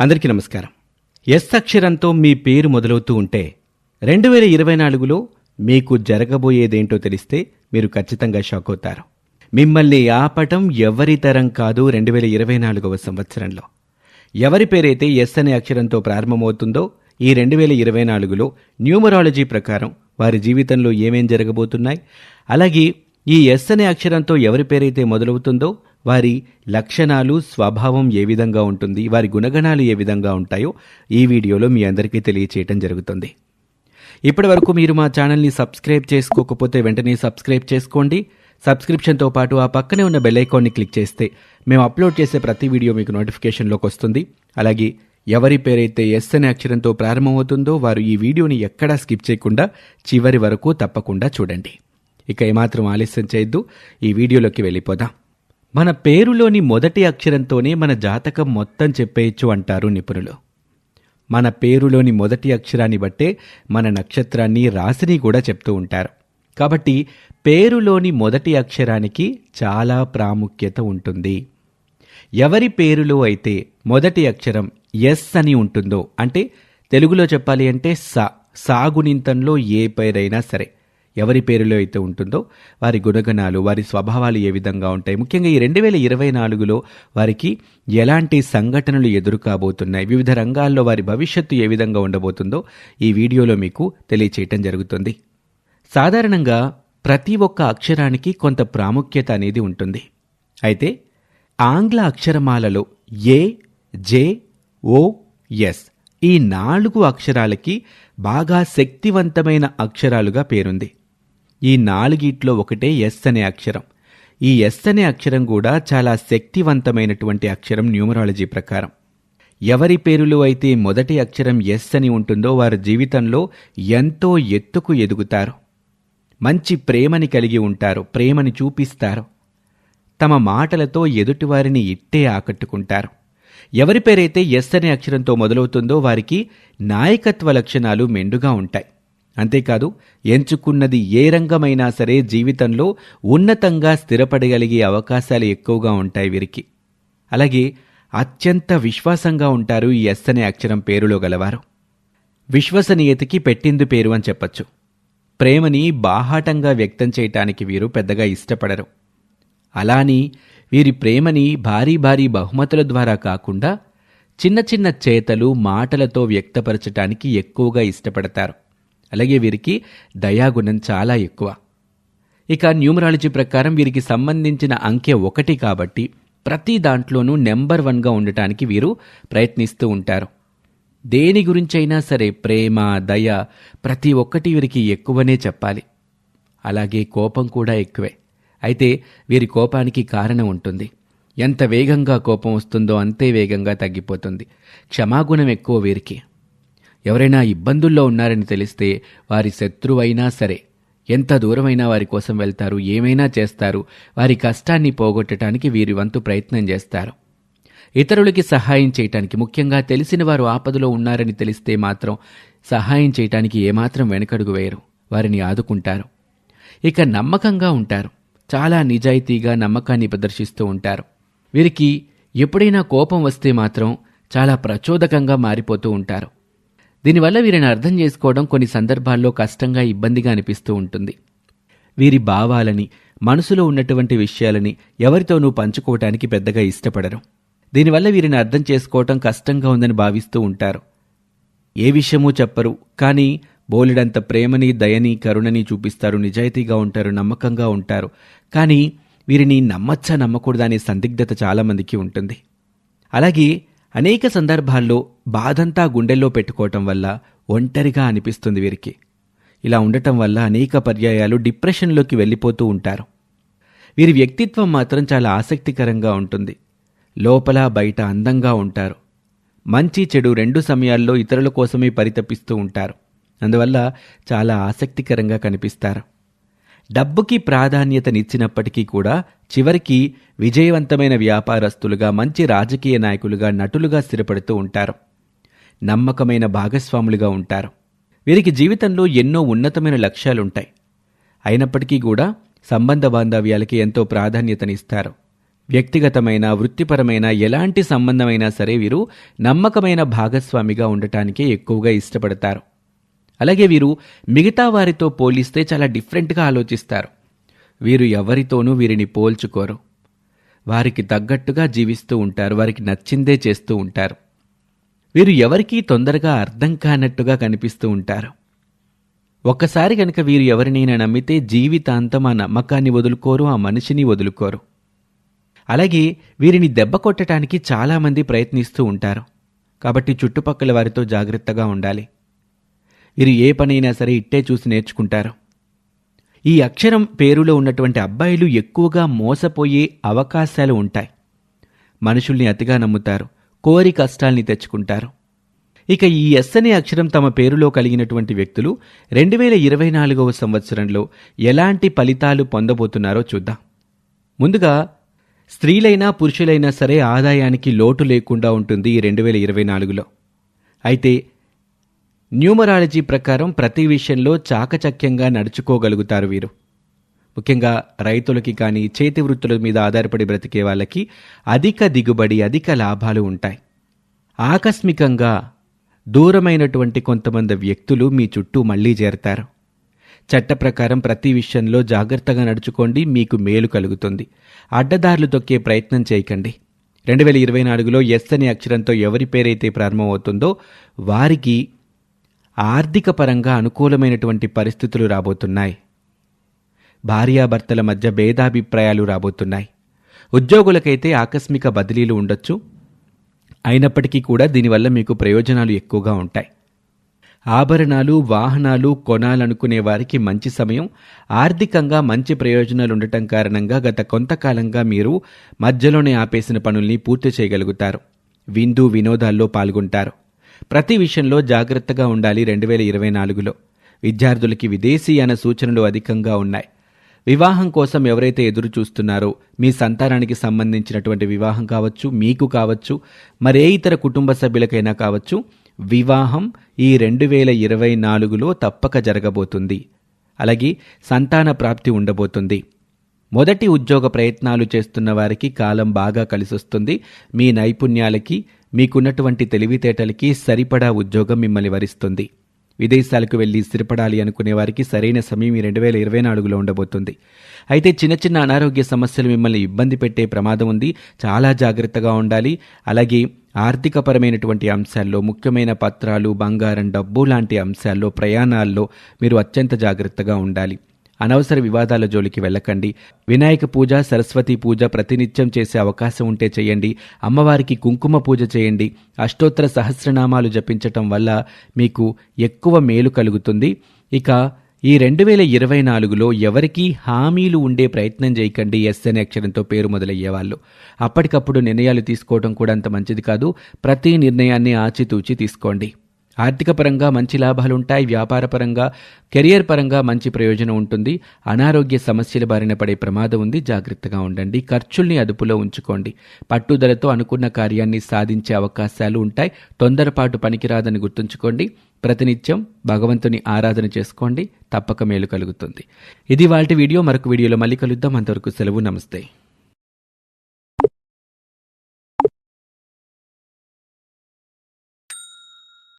అందరికీ నమస్కారం. ఎస్ అక్షరంతో మీ పేరు మొదలవుతూ ఉంటే రెండు వేల ఇరవై నాలుగులో మీకు జరగబోయేదేంటో తెలిస్తే మీరు ఖచ్చితంగా షాక్ అవుతారు మిమ్మల్ని ఆపటం ఎవరి తరం కాదు రెండు వేల ఇరవై నాలుగవ సంవత్సరంలో. ఎవరి పేరైతే ఎస్ అనే అక్షరంతో ప్రారంభమవుతుందో ఈ రెండు వేల ఇరవై నాలుగులో న్యూమరాలజీ ప్రకారం వారి జీవితంలో ఏమేం జరగబోతున్నాయి? అలాగే ఈ ఎస్ అనే అక్షరంతో ఎవరి పేరైతే మొదలవుతుందో వారి లక్షణాలు స్వభావం ఏ విధంగా ఉంటుంది వారి గుణగణాలు ఏ విధంగా ఉంటాయో ఈ వీడియోలో మీ అందరికీ తెలియచేయటం జరుగుతుంది. ఇప్పటి వరకు మీరు మా ఛానల్ని సబ్స్క్రైబ్ చేసుకోకపోతే వెంటనే సబ్స్క్రైబ్ చేసుకోండి. సబ్స్క్రిప్షన్తో పాటు ఆ పక్కనే ఉన్న బెల్ ఐకాన్ని క్లిక్ చేస్తే మేము అప్లోడ్ చేసే ప్రతి వీడియో మీకు నోటిఫికేషన్లోకి వస్తుంది. అలాగే ఎవరి పేరైతే ఎస్ అనే అక్షరంతో ప్రారంభమవుతుందో వారు ఈ వీడియోని ఎక్కడా స్కిప్ చేయకుండా చివరి వరకు తప్పకుండా చూడండి. ఇక ఏమాత్రం ఆలస్యం చేయొద్దు. ఈ వీడియోలోకి వెళ్ళిపోదాం. మన పేరులోని మొదటి అక్షరంతోనే మన జాతకం మొత్తం చెప్పేయచ్చు అంటారు నిపుణులు. మన పేరులోని మొదటి అక్షరాన్ని బట్టే మన నక్షత్రాన్ని రాశిని కూడా చెప్తూ ఉంటారు. కాబట్టి పేరులోని మొదటి అక్షరానికి చాలా ప్రాముఖ్యత ఉంటుంది. ఎవరి పేరులో అయితే మొదటి అక్షరం ఎస్ అని ఉంటుందో అంటే తెలుగులో చెప్పాలి అంటే సా సాగునింతంలో ఏ పేరైనా సరే. ఎవరి పేరులో అయితే ఉంటుందో వారి గుణగణాలు వారి స్వభావాలు ఏ విధంగా ఉంటాయి? ముఖ్యంగా ఈ రెండు వేల ఇరవై నాలుగులో వారికి ఎలాంటి సంఘటనలు ఎదురు కాబోతున్నాయి వివిధ రంగాల్లో వారి భవిష్యత్తు ఏ విధంగా ఉండబోతుందో ఈ వీడియోలో మీకు తెలియచేయటం జరుగుతుంది. సాధారణంగా ప్రతి ఒక్క అక్షరానికి కొంత ప్రాముఖ్యత అనేది ఉంటుంది. అయితే ఆంగ్ల అక్షరమాలలో ఏ జే ఓ ఎస్ ఈ నాలుగు అక్షరాలకి బాగా శక్తివంతమైన అక్షరాలుగా పేరుంది. ఈ నాలుగిట్లో ఒకటే ఎస్ అనే అక్షరం. ఈ ఎస్ అనే అక్షరం కూడా చాలా శక్తివంతమైనటువంటి అక్షరం న్యూమరాలజీ ప్రకారం. ఎవరి పేరులో అయితే మొదటి అక్షరం ఎస్ అని ఉంటుందో వారి జీవితంలో ఎంతో ఎత్తుకు ఎదుగుతారు. మంచి ప్రేమని కలిగి ఉంటారు ప్రేమని చూపిస్తారు. తమ మాటలతో ఎదుటివారిని ఇట్టే ఆకట్టుకుంటారు. ఎవరి పేరైతే ఎస్ అనే అక్షరంతో మొదలవుతుందో వారికి నాయకత్వ లక్షణాలు మెండుగా ఉంటాయి. అంతేకాదు ఎంచుకున్నది ఏ రంగమైనా సరే జీవితంలో ఉన్నతంగా స్థిరపడగలిగే అవకాశాలు ఎక్కువగా ఉంటాయి వీరికి. అలాగే అత్యంత విశ్వాసంగా ఉంటారు ఈ ఎస్ అనే అక్షరం పేరులో గలవారు. విశ్వసనీయతకి పెట్టింది పేరు అని చెప్పచ్చు. ప్రేమని బాహాటంగా వ్యక్తం చేయటానికి వీరు పెద్దగా ఇష్టపడరు. అలాని వీరి ప్రేమని భారీ భారీ బహుమతుల ద్వారా కాకుండా చిన్న చిన్న చేతలు మాటలతో వ్యక్తపరచటానికి ఎక్కువగా ఇష్టపడతారు. అలాగే వీరికి దయాగుణం చాలా ఎక్కువ. ఇక న్యూమరాలజీ ప్రకారం వీరికి సంబంధించిన అంకె ఒకటి కాబట్టి ప్రతి దాంట్లోనూ నెంబర్ వన్గా ఉండటానికి వీరు ప్రయత్నిస్తూ ఉంటారు. దేని గురించైనా సరే ప్రేమ దయ ప్రతి ఒక్కటి వీరికి ఎక్కువనే చెప్పాలి. అలాగే కోపం కూడా ఎక్కువే. అయితే వీరి కోపానికి కారణం ఉంటుంది. ఎంత వేగంగా కోపం వస్తుందో అంతే వేగంగా తగ్గిపోతుంది. క్షమాగుణం ఎక్కువ వీరికి. ఎవరైనా ఇబ్బందుల్లో ఉన్నారని తెలిస్తే వారి శత్రువైనా సరే ఎంత దూరమైనా వారి కోసం వెళ్తారు ఏమైనా చేస్తారు వారి కష్టాన్ని పోగొట్టడానికి వీరి వంతు ప్రయత్నం చేస్తారు. ఇతరులకి సహాయం చేయటానికి ముఖ్యంగా తెలిసిన వారు ఆపదలో ఉన్నారని తెలిస్తే మాత్రం సహాయం చేయటానికి ఏమాత్రం వెనకడుగు వేయరు వారిని ఆదుకుంటారు. ఇక నమ్మకంగా ఉంటారు చాలా నిజాయితీగా నమ్మకాన్ని ప్రదర్శిస్తూ ఉంటారు. వీరికి ఎప్పుడైనా కోపం వస్తే మాత్రం చాలా ప్రచోదకంగా మారిపోతూ ఉంటారు. దీనివల్ల వీరిని అర్థం చేసుకోవడం కొన్ని సందర్భాల్లో కష్టంగా ఇబ్బందిగా అనిపిస్తూ ఉంటుంది. వీరి భావాలని మనసులో ఉన్నటువంటి విషయాలని ఎవరితోనూ పంచుకోవటానికి పెద్దగా ఇష్టపడరు. దీనివల్ల వీరిని అర్థం చేసుకోవటం కష్టంగా ఉందని భావిస్తూ ఉంటారు. ఏ విషయమూ చెప్పరు కానీ బోలెడంత ప్రేమని దయని కరుణని చూపిస్తారు నిజాయితీగా ఉంటారు నమ్మకంగా ఉంటారు. కానీ వీరిని నమ్మచ్చా నమ్మకూడదా అనే సందిగ్ధత చాలామందికి ఉంటుంది. అలాగే అనేక సందర్భాల్లో బాధంతా గుండెల్లో పెట్టుకోవటం వల్ల ఒంటరిగా అనిపిస్తుంది వీరికి. ఇలా ఉండటం వల్ల అనేక పర్యాయాలు డిప్రెషన్లోకి వెళ్ళిపోతూ ఉంటారు. వీరి వ్యక్తిత్వం మాత్రం చాలా ఆసక్తికరంగా ఉంటుంది. లోపల బయట అందంగా ఉంటారు. మంచి చెడు రెండు సమయాల్లో ఇతరుల కోసమే పరితపిస్తూ ఉంటారు. అందువల్ల చాలా ఆసక్తికరంగా కనిపిస్తారు. డబ్బుకి ప్రాధాన్యతనిచ్చినప్పటికీ కూడా చివరికి విజయవంతమైన వ్యాపారస్తులుగా మంచి రాజకీయ నాయకులుగా నటులుగా స్థిరపడుతూ ఉంటారు. నమ్మకమైన భాగస్వాములుగా ఉంటారు. వీరికి జీవితంలో ఎన్నో ఉన్నతమైన లక్ష్యాలుంటాయి. అయినప్పటికీ కూడా సంబంధ బాంధవ్యాలకి ఎంతో ప్రాధాన్యతనిస్తారు. వ్యక్తిగతమైన వృత్తిపరమైన ఎలాంటి సంబంధమైనా సరే వీరు నమ్మకమైన భాగస్వామిగా ఉండటానికే ఎక్కువగా ఇష్టపడతారు. అలాగే వీరు మిగతా వారితో పోలిస్తే చాలా డిఫరెంట్గా ఆలోచిస్తారు. వీరు ఎవరితోనూ వీరిని పోల్చుకోరు. వారికి తగ్గట్టుగా జీవిస్తూ ఉంటారు వారికి నచ్చిందే చేస్తూ ఉంటారు. వీరు ఎవరికీ తొందరగా అర్థం కానట్టుగా కనిపిస్తూ ఉంటారు. ఒక్కసారి కనుక వీరు ఎవరినైనా నమ్మితే జీవితాంతం ఆ నమ్మకాన్ని వదులుకోరు ఆ మనిషిని వదులుకోరు. అలాగే వీరిని దెబ్బ కొట్టడానికి చాలామంది ప్రయత్నిస్తూ ఉంటారు. కాబట్టి చుట్టుపక్కల వారితో జాగ్రత్తగా ఉండాలి. వీరు ఏ పనైనా సరే ఇట్టే చూసి నేర్చుకుంటారు. ఈ అక్షరం పేరులో ఉన్నటువంటి అబ్బాయిలు ఎక్కువగా మోసపోయే అవకాశాలు ఉంటాయి. మనుషుల్ని అతిగా నమ్ముతారు కోరి కష్టాల్ని తెచ్చుకుంటారు. ఇక ఈ ఎస్ అనే అక్షరం తమ పేరులో కలిగినటువంటి వ్యక్తులు రెండు వేల ఇరవై నాలుగవ సంవత్సరంలో ఎలాంటి ఫలితాలు పొందబోతున్నారో చూద్దాం. ముందుగా స్త్రీలైనా పురుషులైనా సరే ఆదాయానికి లోటు లేకుండా ఉంటుంది ఈ రెండు వేల ఇరవై నాలుగులో. అయితే న్యూమరాలజీ ప్రకారం ప్రతి విషయంలో చాకచక్యంగా నడుచుకోగలుగుతారు వీరు. ముఖ్యంగా రైతులకి కానీ చేతి వృత్తుల మీద ఆధారపడి బ్రతికే వాళ్ళకి అధిక దిగుబడి అధిక లాభాలు ఉంటాయి. ఆకస్మికంగా దూరమైనటువంటి కొంతమంది వ్యక్తులు మీ చుట్టూ మళ్ళీ చేరతారు. చట్ట ప్రకారం ప్రతి విషయంలో జాగ్రత్తగా నడుచుకోండి మీకు మేలు కలుగుతుంది. అడ్డదారులు తొక్కే ప్రయత్నం చేయకండి. రెండు వేల ఇరవై నాలుగులో ఎస్ అనే అక్షరంతో ఎవరి పేరైతే ప్రారంభమవుతుందో వారికి ఆర్థిక పరంగా అనుకూలమైనటువంటి పరిస్థితులు రాబోతున్నాయి. భార్యాభర్తల మధ్య భేదాభిప్రాయాలు రాబోతున్నాయి. ఉద్యోగులకైతే ఆకస్మిక బదిలీలు ఉండొచ్చు. అయినప్పటికీ కూడా దీనివల్ల మీకు ప్రయోజనాలు ఎక్కువగా ఉంటాయి. ఆభరణాలు వాహనాలు కొనాలనుకునే వారికి మంచి సమయం. ఆర్థికంగా మంచి ప్రయోజనాలు ఉండటం కారణంగా గత కొంతకాలంగా మీరు మధ్యలోనే ఆపేసిన పనుల్ని పూర్తి చేయగలుగుతారు. విందు వినోదాల్లో పాల్గొంటారు. ప్రతి విషయంలో జాగ్రత్తగా ఉండాలి రెండు వేల ఇరవై నాలుగులో. విద్యార్థులకి విదేశీ అన సూచనలు అధికంగా ఉన్నాయి. వివాహం కోసం ఎవరైతే ఎదురు చూస్తున్నారో మీ సంతానానికి సంబంధించినటువంటి వివాహం కావచ్చు మీకు కావచ్చు మరే ఇతర కుటుంబ సభ్యులకైనా కావచ్చు వివాహం ఈ రెండు వేల ఇరవై నాలుగులో తప్పక జరగబోతుంది. అలాగే సంతాన ప్రాప్తి ఉండబోతుంది. మొదటి ఉద్యోగ ప్రయత్నాలు చేస్తున్న వారికి కాలం బాగా కలిసొస్తుంది. మీ నైపుణ్యాలకి మీకున్నటువంటి తెలివితేటలకి సరిపడా ఉద్యోగం మిమ్మల్ని వరిస్తుంది. విదేశాలకు వెళ్ళి స్థిరపడాలి అనుకునే వారికి సరైన సమయం ఈ రెండు వేల ఇరవై నాలుగులో ఉండబోతుంది. అయితే చిన్న చిన్న అనారోగ్య సమస్యలు మిమ్మల్ని ఇబ్బంది పెట్టే ప్రమాదం ఉంది. చాలా జాగ్రత్తగా ఉండాలి. అలాగే ఆర్థికపరమైనటువంటి అంశాల్లో ముఖ్యమైన పత్రాలు బంగారం డబ్బు లాంటి అంశాల్లో ప్రయాణాల్లో మీరు అత్యంత జాగ్రత్తగా ఉండాలి. అనవసర వివాదాల జోలికి వెళ్ళకండి. వినాయక పూజ సరస్వతి పూజ ప్రతినిత్యం చేసే అవకాశం ఉంటే చేయండి. అమ్మవారికి కుంకుమ పూజ చేయండి. అష్టోత్తర సహస్రనామాలు జపించటం వల్ల మీకు ఎక్కువ మేలు కలుగుతుంది. ఇక ఈ రెండు వేల ఇరవై నాలుగులో ఎవరికీ హామీలు ఉండే ప్రయత్నం చేయకండి ఎస్ అనే అక్షరంతో పేరు మొదలయ్యేవాళ్ళు అప్పటికప్పుడు నిర్ణయాలు తీసుకోవడం కూడా అంత మంచిది కాదు. ప్రతి నిర్ణయాన్ని ఆచితూచి తీసుకోండి. ఆర్థిక పరంగా మంచి లాభాలుంటాయి వ్యాపార పరంగా కెరియర్ పరంగా మంచి ప్రయోజనం ఉంటుంది. అనారోగ్య సమస్యల బారిన పడే ప్రమాదం ఉంది. జాగ్రత్తగా ఉండండి. ఖర్చుల్ని అదుపులో ఉంచుకోండి. పట్టుదలతో అనుకున్న కార్యాన్ని సాధించే అవకాశాలు ఉంటాయి. తొందరపాటు పనికిరాదని గుర్తుంచుకోండి. ప్రతినిత్యం భగవంతుని ఆరాధన చేసుకోండి. తప్పక మేలు కలుగుతుంది. ఇది వాళ్ళ వీడియో. మరొక వీడియోలో మళ్ళీ కలుద్దాం. అంతవరకు సెలవు. నమస్తే.